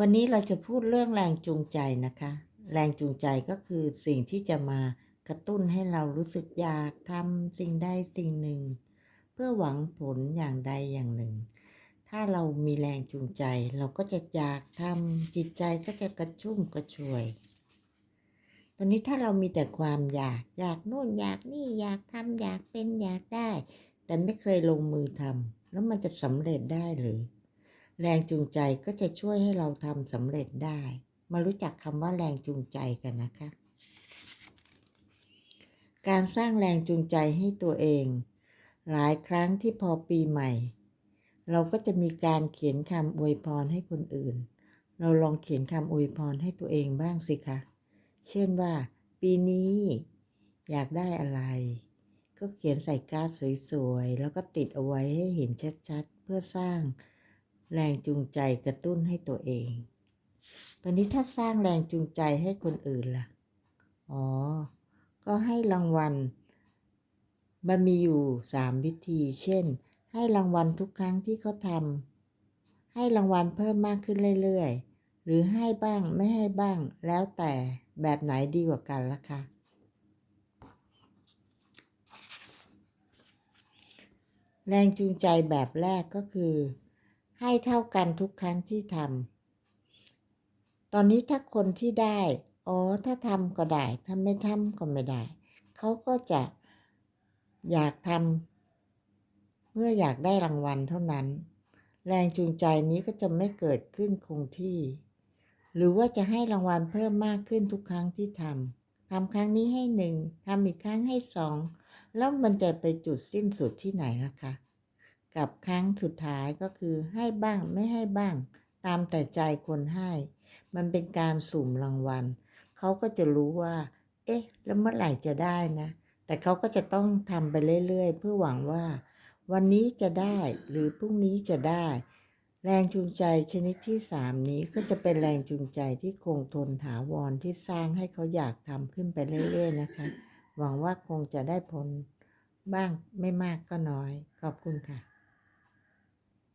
วันนี้เราจะพูดเรื่องแรงจูงใจนะคะ แรงจูงใจก็คือสิ่งที่จะมากระตุ้นให้เรารู้สึกอยากทำสิ่งใดสิ่งหนึ่ง เพื่อหวังผลอย่างใดอย่างหนึ่ง ถ้าเรามีแรงจูงใจเราก็จะอยากทำจิตใจก็จะกระชุ่มกระชวย ตอนนี้ถ้าเรามีแต่ความอยากอยากโน่นอยากนี่อยากทำอยากเป็นอยากได้ แต่ไม่เคยลงมือทำแล้วมันจะสำเร็จได้หรือ แรงจูงใจก็จะช่วยให้เราทำสำเร็จได้ มารู้จักคำว่าแรงจูงใจกันนะคะ การสร้างแรงจูงใจให้ตัวเอง หลายครั้งที่พอปีใหม่ เราก็จะมีการเขียนคำอวยพรให้คนอื่น เราลองเขียนคำอวยพรให้ตัวเองบ้างสิคะ เช่นว่า ปีนี้อยากได้อะไร ก็เขียนใส่การ์ดสวยๆ แล้วก็ติดเอาไว้ให้เห็นชัดๆ เพื่อสร้าง แรงจูงใจกระตุ้นให้ตัวเอง ตอนนี้ถ้าสร้างแรงจูงใจให้คนอื่นล่ะ อ๋อ ก็ให้รางวัล มันมีอยู่สามวิธี เช่น ให้รางวัลทุกครั้งที่เขาทำ ให้รางวัลเพิ่มมากขึ้นเรื่อยๆ หรือให้บ้างไม่ให้บ้าง แล้วแต่แบบไหนดีกว่ากันล่ะคะแรงจูงใจแบบแรกก็คือ ให้เท่ากันทุกครั้งที่ทำตอนนี้ถ้าคนที่ได้ อ๋อ ถ้าทำก็ได้ ถ้าไม่ทำก็ไม่ได้ เขาก็จะอยากทำเมื่ออยากได้รางวัลเท่านั้น แรงจูงใจนี้ก็จะไม่เกิดขึ้นคงที่ หรือว่าจะให้รางวัลเพิ่มมากขึ้นทุกครั้งที่ทำทำครั้งนี้ให้หนึ่งทำอีกครั้งให้สองแล้วมันจะไปจุดสิ้นสุดที่ไหนล่ะคะ กับครั้งสุดท้ายก็คือให้บ้างไม่ให้บ้าง ตามแต่ใจคนให้ มันเป็นการสุ่มรางวัลเขาก็จะรู้ว่า เอ๊ะ แล้วเมื่อไหร่จะได้นะ แต่เขาก็จะต้องทำไปเรื่อยๆ เพื่อหวังว่า วันนี้จะได้หรือพรุ่งนี้จะได้ แรงจูงใจชนิดที่สามนี้ก็จะเป็นแรงจูงใจที่คงทนถาวรที่สร้างให้เขาอยากทำขึ้นไปเรื่อยๆนะคะ หวังว่าคงจะได้ผลบ้างไม่มากก็น้อย ขอบคุณค่ะ